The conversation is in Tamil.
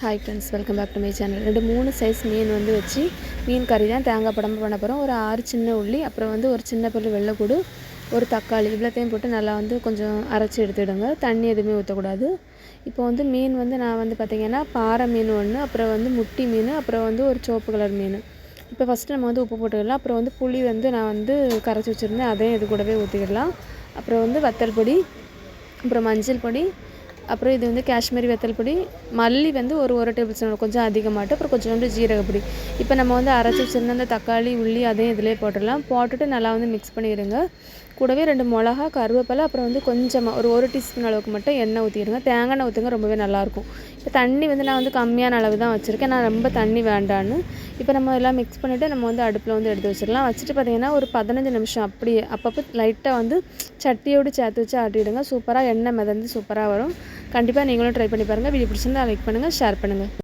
Hi friends welcome back to my channel ரெண்டு மூணு சைஸ் மீன் வந்து வச்சு மீன் கறி தான் தேங்காய் படம்பு பண்ண போகிறோம் ஒரு ஆறு சின்ன உள்ளி அப்புறம் வந்து ஒரு சின்ன பொருள் வெள்ளைக்கூடு ஒரு தக்காளி இவ்வளோத்தையும் போட்டு நல்லா வந்து கொஞ்சம் அரைச்சி எடுத்துடுங்க. தண்ணி எதுவுமே ஊற்றக்கூடாது இப்போ வந்து மீன் வந்து நான் வந்து பார்த்திங்கன்னா பாறை மீன் ஒன்று அப்புறம் வந்து முட்டி மீன் அப்புறம் வந்து ஒரு சிவப்பு கலர் மீன். இப்போ ஃபஸ்ட்டு நம்ம வந்து உப்பு போட்டுக்கலாம். அப்புறம் வந்து புளி வந்து நான் வந்து கரைச்சி வச்சுருந்தேன். அதையும் இது கூடவே ஊற்றிக்கிடலாம் அப்புறம் வந்து வத்தல் பொடி அப்புறம் மஞ்சள் பொடி அப்புறம் இது வந்து காஷ்மீரி வெத்தல் பொடி மல்லி வந்து ஒரு ஒரு டேபிள் ஸ்பூன் கொஞ்சம் அதிகமாகட்டும் அப்புறம் கொஞ்சோண்டு ஜீரகப்பொடி இப்போ நம்ம வந்து அரைச்சி வச்சுருந்த அந்த தக்காளி உள்ளி அதையும் இதிலே போட்டுடலாம். போட்டுட்டு நல்லா வந்து மிக்ஸ் பண்ணிடுங்க. கூடவே ரெண்டு மிளகா கருவேப்பிலை அப்புறம் வந்து கொஞ்சமாக ஒரு ஒரு டீஸ்பூன் அளவுக்கு மட்டும் எண்ணெய் ஊற்றிடுங்க தேங்காய் எண்ணெய் ஊற்றுங்க ரொம்பவே நல்லாயிருக்கும் இப்போ தண்ணி வந்து நான் வந்து கம்மியான அளவு தான் வச்சுருக்கேன். நான் ரொம்ப தண்ணி வேண்டான்னு. இப்போ நம்ம எல்லாம் மிக்ஸ் பண்ணிவிட்டு நம்ம வந்து அடுப்பில் வந்து எடுத்து வச்சிடலாம். வச்சுட்டு பார்த்திங்கன்னா ஒரு பதினஞ்சு நிமிஷம் அப்படியே அப்பப்போ லைட்டாக வந்து சட்டியோடு சேர்த்து வச்சு ஆட்டிவிடுங்க சூப்பராக எண்ணெய் மிதந்து சூப்பராக வரும். கண்டிப்பாக நீங்களும் ட்ரை பண்ணி பாருங்கள் வீடியோ பிடிச்சிருந்தா லைக் பண்ணுங்கள் ஷேர் பண்ணுங்கள்